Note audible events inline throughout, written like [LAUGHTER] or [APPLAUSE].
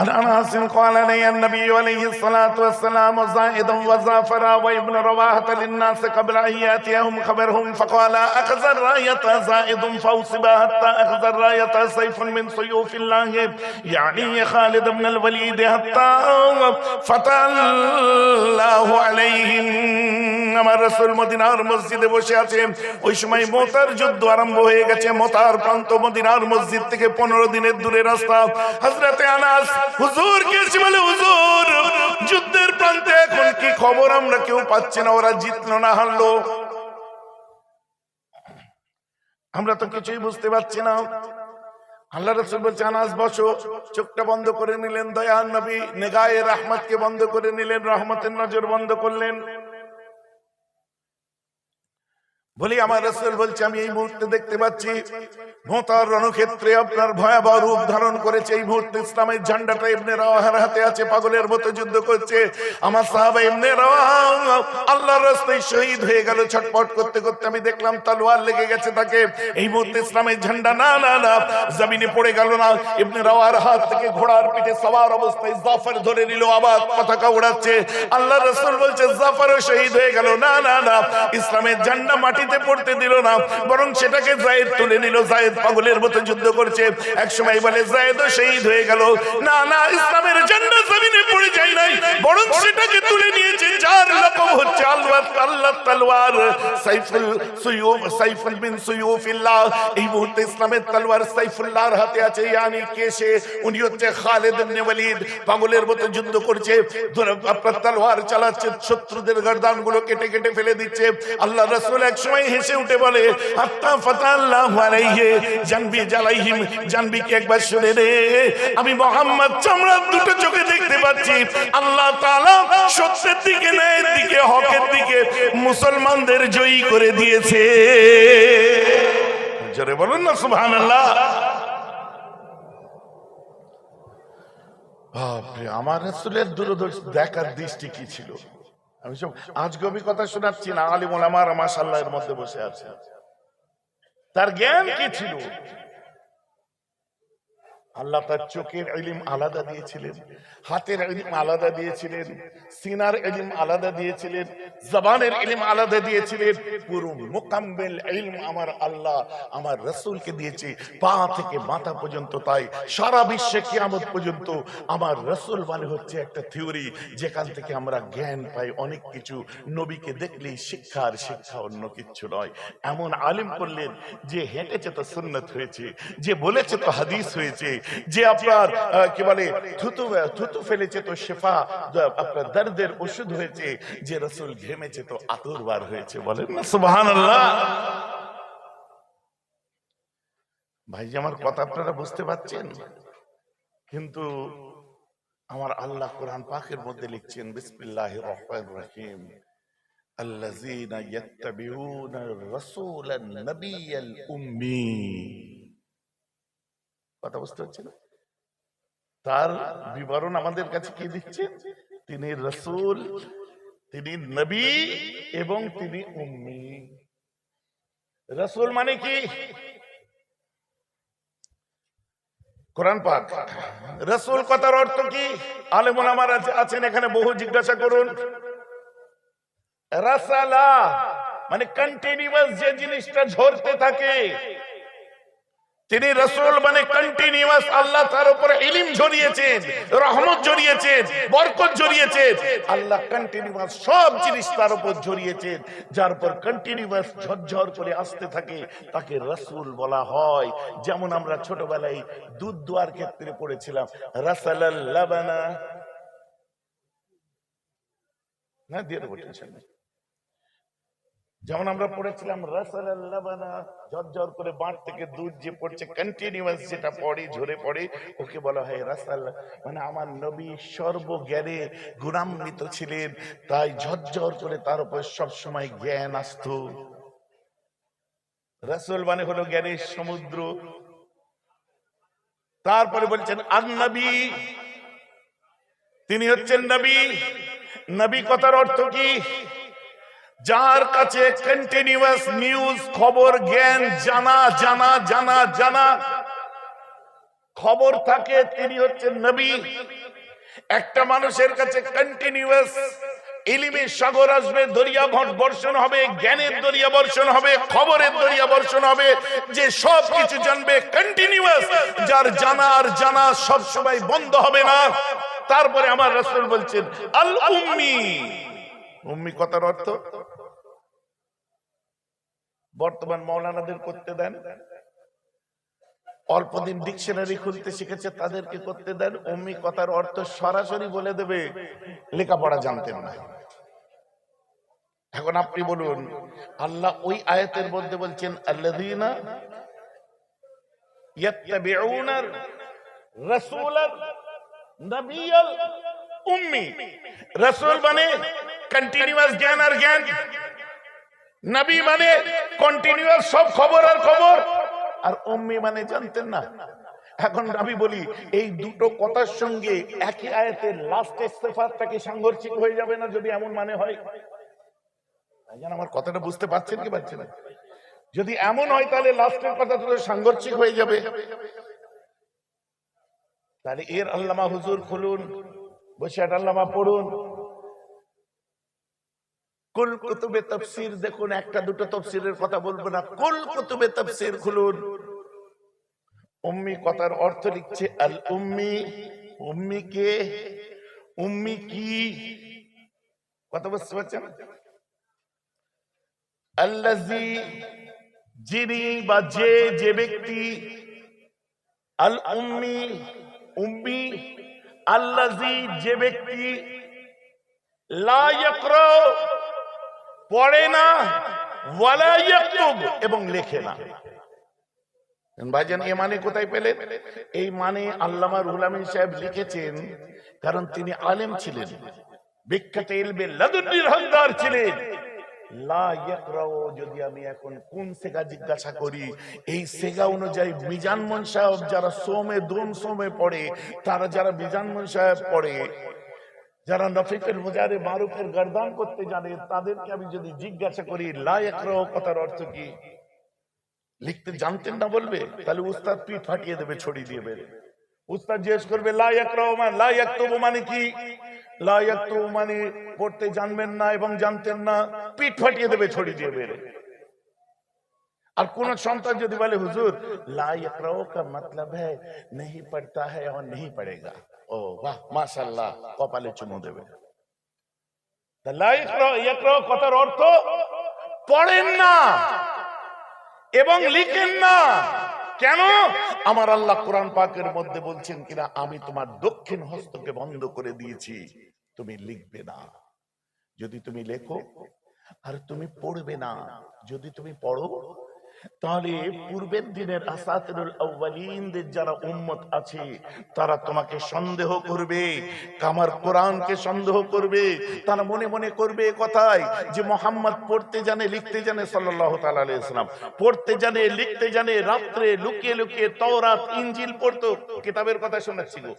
عن انس قال لي النبي عليه الصلاه والسلام زائد وزافر وابن رواحه للناس قبل ان ياتيهم خبرهم فقال اخذ الرايه زائد فوصبا حتى اخذ الرايه سيف من سيوف الله يعني خالد بن الوليد حتى فتى الله عليهم আমার রসুল মদিনার মসজিদে বসে আছে। ওই সময় মোতার যুদ্ধ আরম্ভ হয়ে গেছে। মোতার প্রান্ত মদিনার মসজিদ থেকে পনেরো দিনের দূরে রাস্তা। হজরতে আনাস, হুজুর গেছি বলে, হুজুর, যুদ্ধের প্রান্তে এখন কি খবর? আমরা কেউ পাচ্ছি না। ওরা জিতলো না, হারলো। আমরা তো কিছুই বুঝতে পারছি না। আল্লাহ রসুল বলছে, আনাস, বসো। চোখটা বন্ধ করে নিলেন দয়ান নবী। নেগায়ে রহমতকে বন্ধ করে নিলেন। রহমতের নজর বন্ধ করলেন। বলি, আমার রসুল বলছে, আমি এই মুহূর্তে দেখতে পাচ্ছি মোতার রণক্ষেত্রে আপনার ভয়াবহ রূপ ধারণ করেছে। এই মুহূর্তে ইসলামের ঝান্ডাটা এমনি রাওয়াহার হাতে আছে, পাগলের মতো যুদ্ধ করছে। আমার সাহাবা এমনি আল্লাহর রাস্তায় শহীদ হয়ে গেল, ছটপট করতে করতে আমি দেখলাম, তালোয়ার লেগে গেছে তাকে। এই মুহূর্তে ইসলামের ঝান্ডা, না না না, জমিনে পড়ে গেল না। এমনি রাওয়ার হাত থেকে ঘোড়ার পিঠে সবার অবস্থায় জাফর ধরে নিল, আবার পতাকা উড়াচ্ছে। আল্লাহ রসুল বলছে, জাফরও শহীদ হয়ে গেল, না না না, ইসলামের ঝান্ডা মাটিতে পড়তে দিল না, বরং সেটাকে জায়েদ তুলে নিল। জায়েদ পাগলের মতো যুদ্ধ করছে। এক সময় বলে, জায়েদও শহীদ হয়ে গেল। না না, ইসলামের ঝান্ডা জমিনে পড়ে যায় নাই, বরং সেটাকে তুলে নিয়েছে, যার লকব হচ্ছে আল্লাহ আল্লাহ তলোয়ার সাইফুল সুয়ুফ, সাইফুল বিন সুয়ুফিল্লাহ। এই মুহূর্তে ইসলামের তলোয়ার সাইফুল্লাহর হাতে আছে ইয়ানি কে সে? উনি হচ্ছে খালেদ ইবনে ওয়ালিদ। পাগলের মতো যুদ্ধ করছে। আপনার তলোয়ার চালাচ্ছে, শত্রুদের গর্দানগুলো কেটে কেটে ফেলে দিচ্ছে। আল্লাহ রাসূল এক সময় হেসে উঠে বলে মুসলমানদের জয়ী করে দিয়েছে। জোরে বলুন না আমার রাসূলের দূরদর্শী দেখার দৃষ্টি কি ছিল? আমি সব আজগবি কথা শোনাচ্ছি না, আলিমুল আমার মাসাল্লাহ এর মধ্যে বসে আছে। তার জ্ঞান কি ছিল? আল্লাহ তার চোখের এলিম আলাদা দিয়েছিলেন, হাতের এলিম আলাদা দিয়েছিলেন, সিনার এলিম আলাদা দিয়েছিলেন, জবানের এলিম আলাদা দিয়েছিলেন। পুরো মোকাম্মেল ইলম আমার আল্লাহ, আমার রসুলকে দিয়েছে। পা থেকে মাথা পর্যন্ত তাই, সারা বিশ্বে কিয়ামত পর্যন্ত আমার রসুল মানে হচ্ছে একটা থিওরি, যেখান থেকে আমরা জ্ঞান পাই অনেক কিছু। নবীকে দেখলেই শিক্ষা আর শিক্ষা অন্য কিচ্ছু নয়। এমন আলিম করলেন যে হেঁটেছে তো সুন্নত হয়েছে, যে বলেছে তো হাদিস হয়েছে যে আপনার আহ, কি বলে থুতু থুতু ফেলেছে তো শেফা দ- আপনার দর্দের ওষুধ হয়েছে যে রসুল ঘেমেছে তো আতুর বার হয়েছে বলেন না সুবহান ভাই যে আমার কথা আপনারা বুঝতে পারছেন কিন্তু আমার আল্লাহ কোরআন পাকের মধ্যে লিখছেন বিসমিল্লাহ রহমান রহিম الذين يتبعون الرسول النبي الأمي কথা বুঝতে পারছেন তার বিবরণ আমাদের কাছে কি দিচ্ছে? তিনি রসুল, তিনি নবী এবং তিনি উম্মি। রসুল মানে কি? কোরআন পাক। রসুল কথার অর্থ কি? আলেমুল আমার আছেন এখানে বহু জিজ্ঞাসা করুন। রাসালা মানে কন্টিনিউয়াস যে জিনিসটা ঝরতে থাকে তিনি রসুল মানে কন্টিনিউয়াস আল্লাহ তার উপরে ইলিম ঝরিয়েছেন রহমত ঝরিয়েছেন বরকত ঝরিয়েছেন আল্লাহ কন্টিনিউয়াস সব জিনিস তার উপর ঝরিয়েছেন যার উপর কন্টিনিউয়াস ঝরঝর করে আসতে থাকে, তাকে রসুল বলা হয়। যেমন আমরা ছোটবেলায় দুধ দোয়ার ক্ষেত্রে পড়েছিলাম, রাসালাল লাবানা। না, দিয়ে দেবো, টেনশন যেমন আমরা পড়েছিলাম রসালাল্লাবানা করে বাঁট থেকে দুধ যে পড়ছে কন্টিনিউয়াস যেটা পড়ে, ঝরে পড়ে, ওকে বলা হয় রাসাল। মানে আমার নবী সর্বজ্ঞানে গুণান্বিত ছিলেন, তাই ঝরঝর করে তার উপর সবসময় জ্ঞান আসতো। রাসূল মানে হলো জ্ঞানের সমুদ্র। তারপরে বলছেন আর নবী তিনি হচ্ছেন নবী। নবী কথার অর্থ কি? যার কাছে কন্টিনিউয়াস নিউজ খবর, জ্ঞান, জানা জানা জানা জানা। খবর থাকে, তিনি হচ্ছেন নবী। একটা মানুষের কাছে কন্টিনিউয়াস ইলিমের সাগর আসবে, দরিয়া ভট বর্ষণ হবে, জ্ঞানের দরিয়া বর্ষণ হবে, খবরের দরিয়া বর্ষণ হবে, যে সব কিছু জানবে কন্টিনিউয়াস যার জানা আর জানা সব সময় বন্ধ হবে না। তারপরে আমার রাসূল বলছেন আল উম্মি উম্মি কথার অর্থ বর্তমান মৌলানাদের করতে দেন। অল্প দিন ডিকশনারি খুলতে শিখেছে, তাদেরকে করতে দেন। অম্মি কথার অর্থ সরাসরি বলে দেবে, লেখাপড়া জানতেন না। এখন আপনি বলুন, আল্লাহ ওই আয়াতের মধ্যে বলছেন, আল্লাযীনা ইয়াত্তাবিউনার উম্মি। রাসূল মানে কন্টিনিউয়াস জ্ঞান আর জ্ঞান। নবী মানে কন্টিনিউয়াস সব খবর আর খবর। আর অম্মি মানে জানতেন না। এখন আমি বলি, এই দুটো কথার সঙ্গে একই আয়াতের লাস্ট ইস্তেফারটাকে সাংঘর্ষিক হয়ে যাবে না যদি এমন মানে হয়? আমার কথাটা বুঝতে পারছেন কি পারছেন যদি এমন হয় তাহলে লাস্টের কথা তো সাংঘর্ষিক হয়ে যাবে। তাহলে এর আল্লামা হুজুর খুলুন, বসে আল্লামা পড়ুন। কুল কুতুবে তফসির দেখুন, একটা, দুটো তফসিরের কথা বলব না। কুল কুতুবে তফসির খুলুন। উম্মি কথার অর্থ লিখছে, আল উম্মি উম্মি কে? উম্মি কি? কথা বুঝতে পারছেন? আল্লাজি যিনি বা যে যে ব্যক্তি, আল উম্মি উম্মি আল্লাজি যে ব্যক্তি, লা ইয়াকরা পড়ে না এবং লেখে না। ভাইজান, এ মানে কোথায় পেলেন? এই মানে আল্লামা রুহুল আমিন সাহেব লিখেছেন, কারণ তিনি আলেম ছিলেন। বিখ্যাত ইলমে লাদুন্নির হকদার ছিলেন। যদি আমি এখন কোন সেগা জিজ্ঞাসা করি, এই সেগা অনুযায়ী মিজান মন সাহেব যারা সোমে দোম সোমে পড়ে, তারা যারা মিজান মন সাহেব পড়ে যারা নফিকের মুজারে মারুফের গর্দান করতে জানে তাদেরকে আমি যদি জিজ্ঞাসা করি লা ইয়াকরাও কথার অর্থ কি লিখতে জানতেন না বলবে তাহলে উস্তাদ পিঠ ফাটিয়ে দেবে ছড়িয়ে দিয়ে বের উস্তাদ জিজ্ঞেস করবে লা ইয়াকরাও মানে লা ইয়াকতুবু মানে কি লা ইয়াকতুবু মানে পড়তে জানবেন না এবং জানতেন না পিঠ ফাটিয়ে দেবে ছড়িয়ে দিয়ে বের আর কোন সন্তান যদি বলে হুজুর লা ইয়াকরাও का मतलब है नहीं पढ़ता है और नहीं पढ़ेगा ও বাহ মাশাআল্লাহ কপালে চুমু দেবে। কথার অর্থ পড়েন না। এবং লিখেন না। কেন? আমার আল্লাহ কোরআন পাকের মধ্যে বলছেন কিনা আমি তোমার দক্ষিণ হস্তকে বন্ধ করে দিয়েছি। তুমি লিখবে না। যদি তুমি লেখো আর তুমি পড়বে না। যদি তুমি পড়ো তাহলে পূর্বের দিনের আসাতিরুল আউয়ালিনদের যারা উম্মত আছে, তারা তোমাকে সন্দেহ করবে আমার কোরআনকে সন্দেহ করবে, তারা মনে মনে করবে এ কথাই যে মোহাম্মদ পড়তে জানে, লিখতে জানে সাল্লাল্লাহু তাআলা আলাইহি সাল্লাম পড়তে জানে, লিখতে জানে, রাত্রে লুকিয়ে লুকিয়ে তওরাত ইঞ্জিল পড়তো। কিতাবের কথা শোনাচ্ছি গো।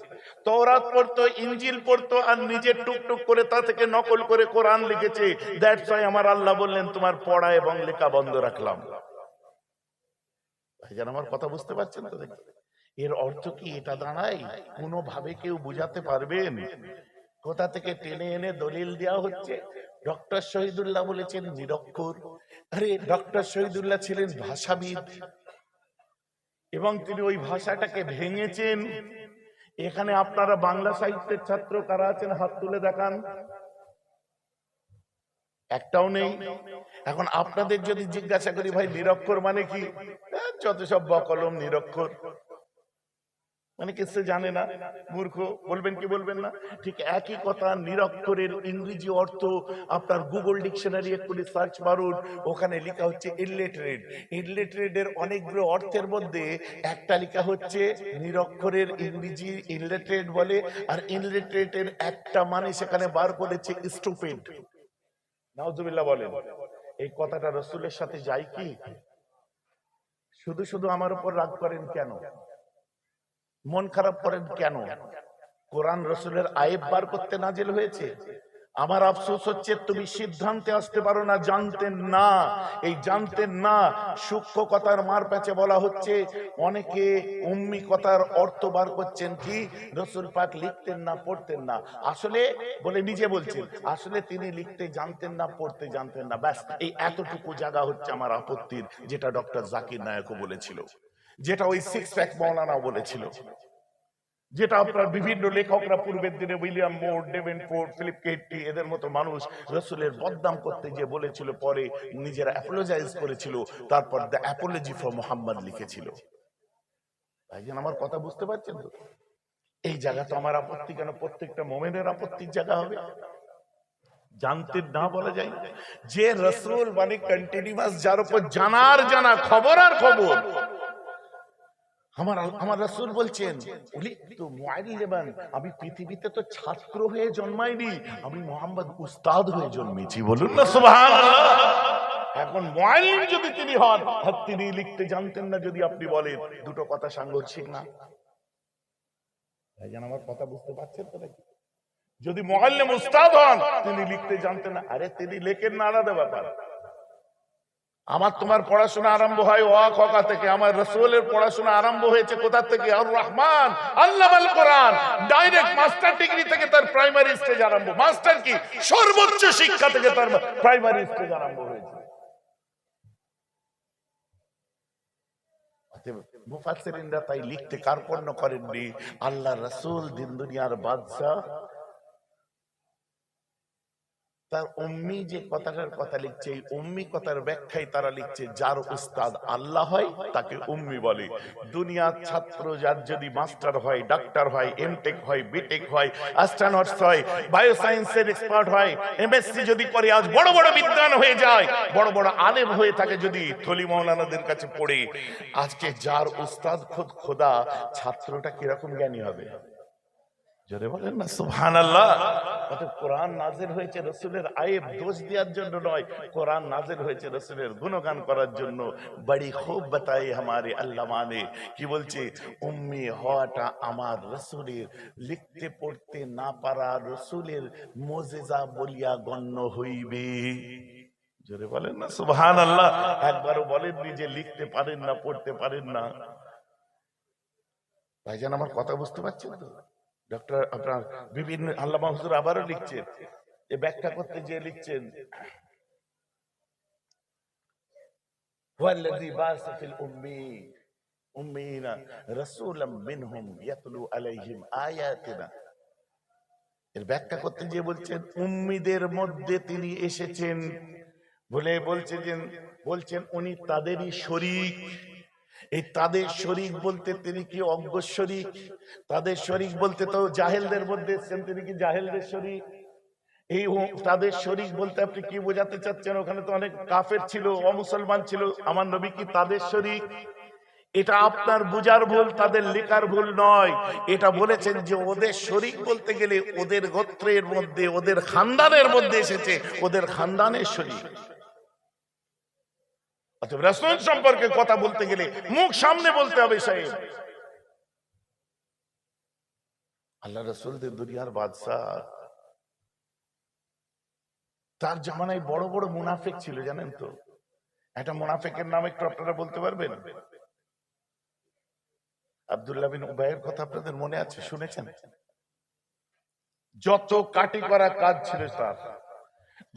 তওরাত পড়তো ইঞ্জিল পড়তো আর নিজে টুকটুক করে তা থেকে নকল করে কোরআন লিখেছে। দ্যাটস আমার আল্লাহ বললেন, তোমার পড়া এবং লেখা বন্ধ রাখলাম। ভাইজান আমার কথা বুঝতে পারছেন তো এর অর্থ কি এটা দাঁড়ায়? কোনোভাবে কেউ বুঝাতে পারবেন? কোথা থেকে টেনে এনে দলিল দেওয়া হচ্ছে? ডক্টর শহীদুল্লাহ বলেছেন নিরক্ষর। আরে, ডক্টর শহীদুল্লাহ ছিলেন ভাষাবিদ। এবং তিনি ওই ভাষাটাকে ভেঙেছেন। এখানে আপনারা বাংলা সাহিত্যের ছাত্র কারা আছেন? হাত তুলে দেখান। একটাও নেই। এখন আপনাদের যদি জিজ্ঞাসা করি ভাই নিরক্ষর মানে কি? যত সব বকলম নিরক্ষর। মানে কিছু জানে না? মূর্খ। বলবেন কি বলবেন না? ঠিক একই কথা নিরক্ষরের ইংরেজি অর্থ আপনার গুগল ডিকশনারি একটু সার্চ মারুন ওখানে লেখা হচ্ছে ইনলেটারেড ইনলেটারেডের অনেকগুলো অর্থের মধ্যে একটা লেখা হচ্ছে নিরক্ষরের ইংরেজি ইনলেটারেড বলে আর ইনলেটারেডের একটা মানে সেখানে বার করেছে স্টুপিড নাউজুবিল্লাহ বলেন, এই কথাটা রসুলের সাথে যাই কি? শুধু শুধু আমার উপর রাগ করেন কেন? মন খারাপ করেন কেন? কোরআন রসুলের আয়েব বার করতে নাজিল হয়েছে? আমার আফসোস হচ্ছে তুমি সিদ্ধান্তে আসতে পারো না জানতেন না। এই জানতেন না, সূক্ষ্ম কথার মার প্যাচে বলা হচ্ছে, অনেকে উম্মি কথার অর্থ বার করছেন কি, রসুল পাক লিখতেন না, পড়তেন না। আসলে, বলে নিজে বলছেন, আসলে তিনি লিখতে জানতেন না, পড়তে জানতেন না। ব্যাস, এই এতটুকু জায়গা হচ্ছে আমার আপত্তির, যেটা ডক্টর জাকির নায়কও বলেছিল, যেটা ওই সিক্স প্যাক মৌলানাও বলেছিল। যেটা আপনার বিভিন্ন লেখকরা পূর্বের দিনে উইলিয়াম মোর, ডেভেন ফোর্ড, ফিলিপ কেটটি এদের মতো মানুষ রসুলের বদনাম করতে যে বলেছিল, পরে নিজেরা অ্যাপোলোজাইজ করেছিল, তারপর দ্য অ্যাপোলজি ফর মোহাম্মদ লিখেছিল। ভাইজান আমার কথা বুঝতে পারছেন তো? এই জায়গা তো আমার আপত্তি, কেন প্রত্যেকটা মোমেনের আপত্তির জায়গা হবে? জানতে না বলা যায়। যে রসুল মানে কন্টিনিউয়াস যার উপর জানার জানা, খবর আর খবর। আমার আমার রাসূল বলছেন আমি পৃথিবীতে তো ছাত্র হয়ে জন্মাইনি, আমি মোহাম্মদ উস্তাদ হয়ে জন্মেছি। বলুন না, সুবহানাল্লাহ। এখন মুআল্লিম যদি তিনি হন তিনি লিখতে জানতেন না যদি আপনি বলেন, দুটো কথা সাংঘর্ষিক না। ভাইজান, আমার কথা বুঝতে পারছেন তো নাকি? যদি মুআল্লিম উস্তাদ হন, তিনি লিখতে জানতেন না, আরে তিনি লেখেন না, আলাদা ব্যাপার। আমার তোমার পড়াশোনা আরম্ভ হয় ওয়া খকা থেকে। আমার রসুলের পড়াশোনা আরম্ভ হয়েছে কোথা থেকে? আর রহমান আল্লাহ আল কোরআন, ডাইরেক্ট মাস্টার ডিগ্রি থেকে তার প্রাইমারি স্টেজ আরম্ভ। মাস্টার কি? সর্বোচ্চ শিক্ষা থেকে তার প্রাইমারি স্টেজ আরম্ভ হয়েছে। মুফাসসিরিনরা তাই লিখতে কার্পণ্য করেননি। আল্লাহ রসুল দিন দুনিয়ার বাদশাহ তার উম্মি যে কথাটার কথা লিখছে, এই উম্মি কথার ব্যাখ্যায় তারা লিখছে, যার উস্তাদ আল্লাহ হয়, তাকে উম্মি বলে। দুনিয়ার ছাত্র যার যদি মাস্টার হয়, ডাক্তার হয় এমটেক হয় বিটেক হয় অ্যাস্ট্রোনটস হয় বায়োসায়েন্সের এক্সপার্ট হয় এমএসসি যদি করে, আজ বড় বড় বিদ্যান হয়ে যায়, বড় বড় আলেম হয়ে থাকে যদি থলি মৌলানাদের কাছে পড়ে। আজকে যার উস্তাদ খোদ খোদা, ছাত্রটা কীরকম জ্ঞানী হবে? জোরে বলেন না, সুবহানাল্লাহ। কোরআন দোষ দেওয়ার জন্য নয়, কোরআন হয়েছে গুণগান করার জন্য। বড়ি খুব আল্লাহ লিখতে পড়তে না পারা রসুলের মোজেজা বলিয়া গণ্য হইবে। জোরে বলেন না, সুবহানাল্লাহ। একবারও বলেননি যে লিখতে পারেন না, পড়তে পারেন না। ভাইজান, আমার কথা বুঝতে পারছেন তো? ডক্টর আপনার বিভিন্ন আল্লামা হুজুর আবারও লিখছেন এ ব্যাখ্যা করতে যে লিখছেন والذي بعث في الأمي أمين رسولا منهم يتلو عليهم آياتنا এর ব্যাখ্যা করতে যে বলছেন উম্মিদের মধ্যে তিনি এসেছেন বলে বলছে যে বলছেন উনি তাদেরই শরীক এই তাদের শরিক বলতে তিনি কি অজ্ঞ শরিক? তাদের শরিক বলতে তো জাহেলদের মধ্যে এসছেন তিনি কি জাহেলদের শরিক? এই তাদের শরিক বলতে আপনি কি বোঝাতে চাচ্ছেন? ওখানে তো অনেক কাফের ছিল অমুসলমান ছিল। আমার নবী কি তাদের শরিক? এটা আপনার বুঝার ভুল তাদের লেখার ভুল নয়। এটা বলেছেন যে ওদের শরিক বলতে গেলে ওদের গোত্রের মধ্যে ওদের খানদানের মধ্যে এসেছে। ওদের খানদানের শরিক। অতএব রাসূল সম্পর্কে কথা বলতে গেলে মুখ সামনে বলতে হবে সাহেব। আল্লাহ রসুলদের দুনিয়ার বাদশাহ। তার জামানায় বড় বড় মুনাফেক ছিল, জানেন তো? একটা মুনাফেকের নাম একটু আপনারা বলতে পারবেন? আব্দুল্লাহ বিন উবাইয়ের কথা আপনাদের মনে আছে, শুনেছেন? যত কাটি করা কাজ ছিল তার।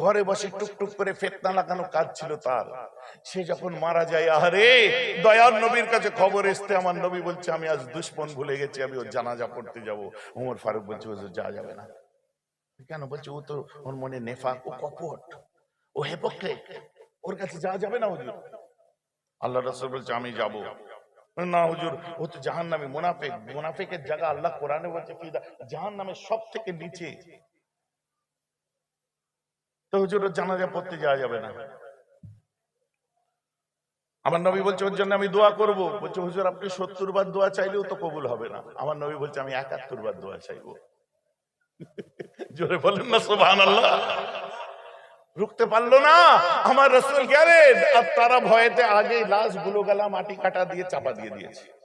ঘরে বসে টুকটুক করে ফেতনা লাগানো কাজ ছিল তার। সে যখন মারা যায়, আহারে দয়ার নবীর কাছে খবর এসতে আমার নবী বলছে, আমি আজ দুশ্মন ভুলে গেছি, আমি ওর জানাজা পড়তে যাব। উমর ফারুক বলছে হুজুর যাওয়া যাবে না। কেন? বলছে, ও তো, ওর মনে নেফাক, ও কপট, ও হেপোক্রেট ওর কাছে যাওয়া যাবে না, হুজুর? আল্লাহ রাসূল বলছে, আমি যাব। না, হুজুর, ও তো জাহান নামে মুনাফেক, মুনাফেকের জায়গা আল্লাহ কোরআনে বলছে, কি জাহান নামে সব থেকে নিচে। তো হুজুর জানাজা পড়তে যাওয়া যাবে না। আমার নবী বলছে, ওর জন্য আমি দোয়া করব। বলছে, হুজুর, আপনি সত্তর বার দোয়া চাইলেও তো কবুল হবে না। আমার নবী বলছে, আমি একাত্তর বার দোয়া চাইব। [LAUGHS] জোরে বলেন না সোভান আল্লাহ রুখতে পারল না। আমার রসুল গেলেন, আর তারা ভয়েতে আগে লাশগুলো গেলা মাটি কাটা দিয়ে চাপা দিয়ে দিয়েছে।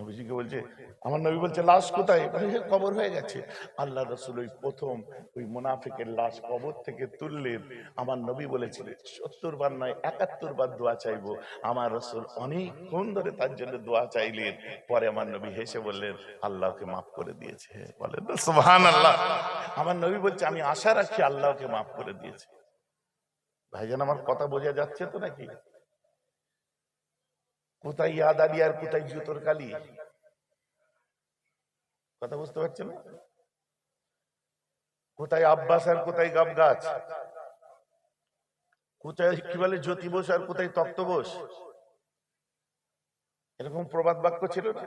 নবীজিকে বলছে আমার নবী বলছে লাশ কোথায়? কবর হয়ে গেছে। আল্লাহ রসুল ওই প্রথম ওই মুনাফিকের লাশ কবর থেকে তুললেন। আমার নবী বলেছিলেন সত্তর বার নয় একাত্তর বার দোয়া চাইব। আমার রসুল অনেকক্ষণ ধরে তার জন্য দোয়া চাইলেন। পরে আমার নবী হেসে বললেন আল্লাহকে মাফ করে দিয়েছে। বলেন সুহান আল্লাহ আমার নবী বলছে আমি আশা রাখি আল্লাহকে মাফ করে দিয়েছে। ভাইজান আমার কথা বোঝা যাচ্ছে তো নাকি? কোথায় ইয়াদ আলী আর কোথায় জুতোর কালি? কথা বুঝতে পারছেন? কোথায় আব্বাস আর কোথায় গাব গাছ কোথায় কি বলে জ্যোতি বোস আর কোথায় তক্ত বোস এরকম প্রবাদ বাক্য ছিল না?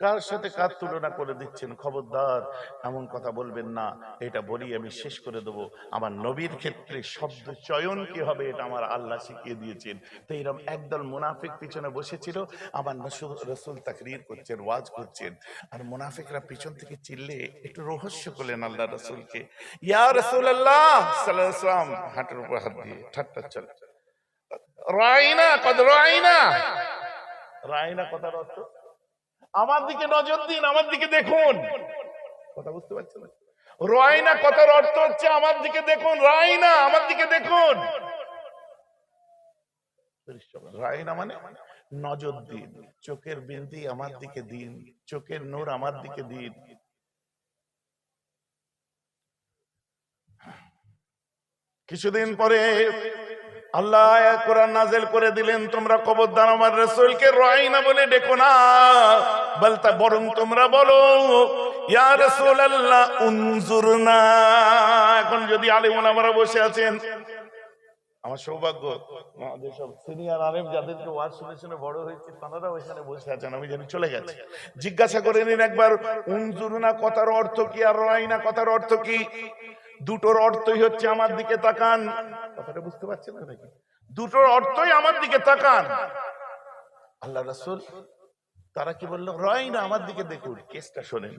কার সাথে কার তুলনা করে দিচ্ছেন? খবরদার, এমন কথা বলবেন না। এটা বলি আমি শেষ করে দেবো। আমার নবীর ক্ষেত্রে শব্দ চয়ন কি হবে এটা আমার আল্লাহ শিখিয়ে দিয়েছেন। তো এরকম একদল মুনাফিক পিছনে বসেছিল। আমার রসুল তাকরির করছেন, ওয়াজ করছেন। আর মুনাফিকরা পিছন থেকে চিল্লে একটু রহস্য করলেন আল্লাহ রসুলকে। ইয়া রসুল আল্লাহ সাল্লাম হাটের উপর হাত দিয়ে ঠাট্টা চলে। রায়না কদ রাইনা? রাইনা কথার অর্থ? আমার দিকে নজর দিন, আমার দিকে দেখুন। কথা বুঝতে পারছেন না? রাইনা কথার অর্থ হচ্ছে আমার দিকে দেখুন রাইনা আমার দিকে দেখুন। রাইনা মানে নজর দিন, চোখের বিন্দি আমার দিকে দিন, চোখের নূর আমার দিকে দিন। কিছুদিন পরে আল্লাহ কোরআন নাজেল করে দিলেন, তোমরা কবরদার আমার রসুলকে রাইনা বলে ডেকো না। বলতা বরং তোমরা বলো এখন যদি আলিমুন আমরা বসে আছেন, আমার সৌভাগ্য আমাদের সিনিয়র আলেম যাদেরকে ওয়াজ শুনে বড় হয়েছে তারা ওইখানে বসে আছেন, আমি জানি চলে গেছে। জিজ্ঞাসা করে নিন একবার, উনজুরনা কথার অর্থ কি আর রাইনা কথার অর্থ কি? দুটোর অর্থই হচ্ছে আমার দিকে তাকান। কথাটা বুঝতে পারছেন না নাকি? দুটোর অর্থই আমার দিকে তাকান। আল্লাহ রাসূল তারা কি বলল, রয় না, আমার দিকে দেখুন। কেসটা শোনেন।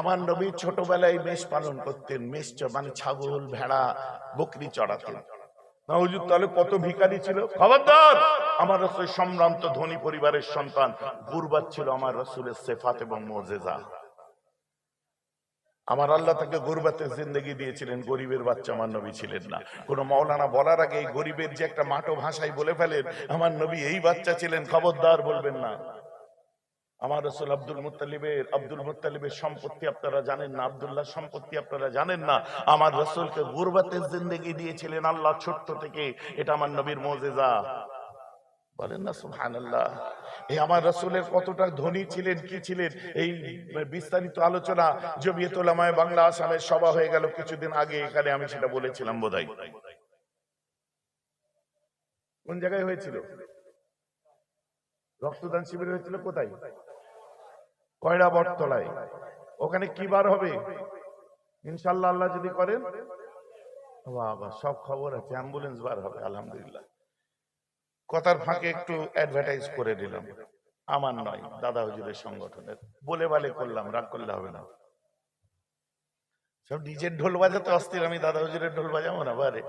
আমার নবী ছোটবেলায় মেষ পালন করতেন, মেষ মানে ছাগল, ভেড়া, বকরি চড়াতেন। না তাহলে কত ভিখারি ছিল? খবরদার! আমার রসুল সম্ভ্রান্ত ধনী পরিবারের সন্তান গুরবাত ছিল আমার রসুলের সেফাত এবং মোজেজা আমার আল্লাহ তাকে গরিবাতের জিন্দগি দিয়েছিলেন, গরিবের বাচ্চা আমার নবী ছিলেন না। কোন মাওলানা বলার আগে গরিবের যে একটা মাটো ভাষায় বলে ফেলেন, আমার নবী এই বাচ্চা ছিলেন, খবরদার বলবেন না। আমার রসুল আব্দুল মুত্তালিবের আব্দুল মুত্তালিবের সম্পত্তি আপনারা জানেন না আবদুল্লাহ সম্পত্তি আপনারা জানেন না। আমার রসুলকে গুরবাতের জিন্দগি দিয়েছিলেন আল্লাহ ছোট্ট থেকে। এটা আমার নবীর মোজেজা। বলেন না, সুবহানাল্লাহ। এই আমার রসুলের কতটা ধনী ছিলেন, কি ছিলেন? এই বিস্তারিত আলোচনা জমিয়ত বাংলা আসামের সভা হয়ে গেল কিছুদিন আগে, এখানে আমি সেটা বলেছিলাম বোধহয়। কোন জায়গায় হয়েছিল? রক্তদান শিবির হয়েছিল কোথায়? কয়রা বটতলায়। ওখানে কি বার হবে? ইনশাল্লাহ আল্লাহ যদি করেন। বাবা, সব খবর আছে, অ্যাম্বুলেন্স বার হবে, আলহামদুলিল্লাহ। কথার ফাঁকে একটু অ্যাডভার্টাইজ করে দিলাম। আমার নয়, দাদা হুজুরের সংগঠনের। বলে বালে করলাম, রাগ করলে হবে না। সব নিজের ঢোল বাজাতে অস্থির, আমি দাদা হুজুরের ঢোল বাজাবো না, বারে।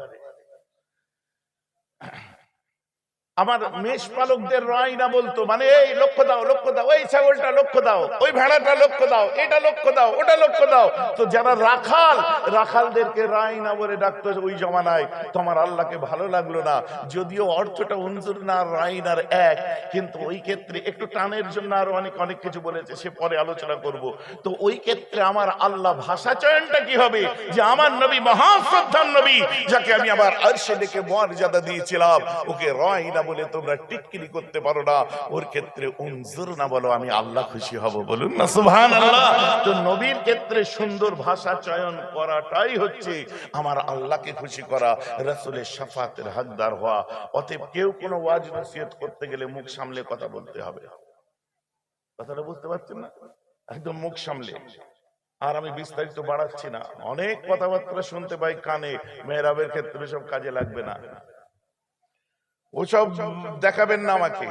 আমার মেষ পালকদের রায় না বলতো মানে এই লক্ষ্য দাও লক্ষ্য দাও ওই ছাগলটা লক্ষ্য দাও, ওই ভেড়াটা লক্ষ্য দাও, এটা লক্ষ্য দাও, ওটা লক্ষ্য দাও। তো যারা রাখাল, রাখালদেরকে রায় না বলে ডাকতো ওই জমানায়, তোমার আল্লাহকে ভালো লাগল না। যদিও অর্থটা উনজুর না রাইনার এক, কিন্তু ওই ক্ষেত্রে একটু টানের জন্য আরও অনেক অনেক কিছু বলেছে, সে পরে আলোচনা করব। তো ওই ক্ষেত্রে আমার আল্লাহ ভাষা চয়নটা কি হবে? যে আমার নবী মহাশ্রদ্ধার নবী, যাকে আমি আমার আরশে ডেকে মর্যাদা দিয়েছিলাম, ওকে রয় না বলে তোমরা টিটকিরি করতে পারো না। ওর ক্ষেত্রে উনজুর না বলো, আমি আল্লাহ খুশি হব, বলুন না সুবহান আল্লাহ তো নবীর ক্ষেত্রে সুন্দর ভাষা চয়ন করাটাই হচ্ছে আমার আল্লাহকে খুশি করা, রাসূলের শাফাতের হকদার হওয়া। অতএব কেউ কোনো ওয়াজ নসিহত করতে গেলে মুখ সামলে কথা বলতে হবে। কথাটা বুঝতে পারছেন না? একদম মুখ সামলে। আর আমি বিস্তারিত বাড়াচ্ছি না। অনেক কথাবার্তা শুনতে পাই কানে মেহরাবের ক্ষেত্রে সব কাজে লাগবে না। ওসব দেখাবেন না আমাকে।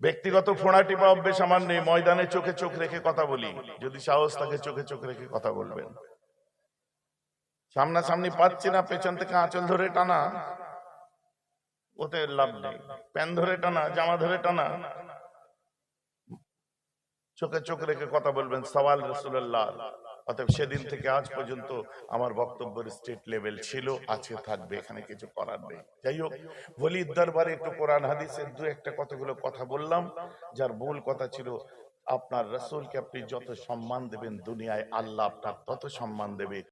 ব্যক্তিগত ফোঁড়া টিপা অভ্যেস আমার নেই, ময়দানে চোখে চোখ রেখে কথা বলি। যদি সাহস থাকে, চোখে চোখ রেখে কথা বলবেন। সামনাসামনি পাচ্ছি না, পেছন থেকে আঁচল ধরে টানা। ওতে লাভ নেই। প্যান ধরে টানা, জামা ধরে টানা। চোখে চোখ রেখে কথা বলবেন, সওয়াল রসুল্লাহ অতএব সেদিন থেকে আজ পর্যন্ত আমার বক্তব্যের স্টেট লেভেল ছিল আছে থাকবে, এখানে কিছু করার নেই। যাই হোক বলির দরবারে একটু কোরআন হাদিসের দু একটা কতগুলো কথা বললাম, যার মূল কথা ছিল, আপনার রসুলকে আপনি যত সম্মান দেবেন দুনিয়ায়, আল্লাহ আপনার তত সম্মান দেবে।